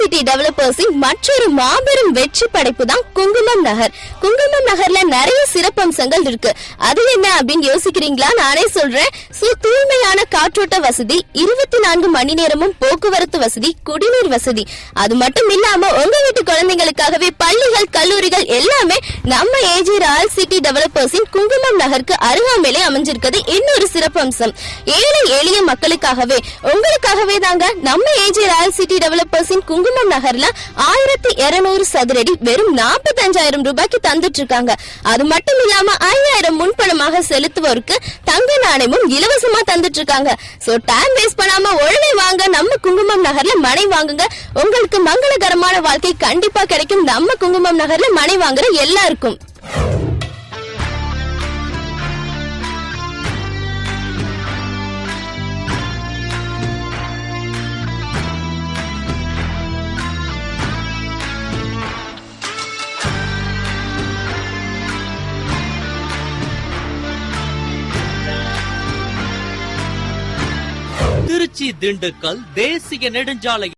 City டெவலப்பர்ஸின் மற்றொரு மாபெரும் வெற்றி படைப்பு தான் குங்குமம் நகர். குங்குமம் நகர்ல நிறைய சிறப்பம்சங்கள் இருக்கு. அது என்ன அப்படின்னு யோசிக்கிறீங்களா? நானே சொல்றேன். தூய்மையான காற்றோட்ட வசதி இருபத்தி நான்கு மணி நேரமும் போக்குவரத்து வசதி குடிநீர் வசதி. அது மட்டும் இல்லாம உங்க வீட்டு குழந்தைங்களுக்காகவே பள்ளிகள் கல்லூரிகள் எல்லாமே நம்ம ஏஜி ராயல் சிட்டி டெவலப்பர்ஸின் குங்குமம் நகருக்கு அருகாமையிலே அமைஞ்சிருக்கிறது இன்னொரு சிறப்பம்சம். ஏழை எளிய மக்களுக்காகவே. உங்களுக்காகவே தாங்க நம்ம ஏஜி ராயல் சிட்டி டெவலப்பர்ஸின் குங்குமம் நகர்ல ஆயிரத்தி இருநூறு சதுரடி வெறும் நாற்பத்தஞ்சாயிரம் ரூபாய்க்கு தந்துட்டு இருக்காங்க அது மட்டும் இல்லாம ஐயாயிரம் முன்பணமாக செலுத்துவோருக்கு தங்க நாணயமும் இலவசமா தந்துட்டு இருக்காங்க சோ டைம் வேஸ்ட் பண்ணாம உடனே வாங்க நம்ம குங்குமம் நகர்ல மனை வாங்குங்க. உங்களுக்கு மங்களகரமான வாழ்க்கை கண்டிப்பா கிடைக்கும். நம்ம குங்குமம் நகர்ல மனை வாங்குற எல்லாருக்கும். திருச்சி திண்டுக்கல் தேசிய நெடுஞ்சாலை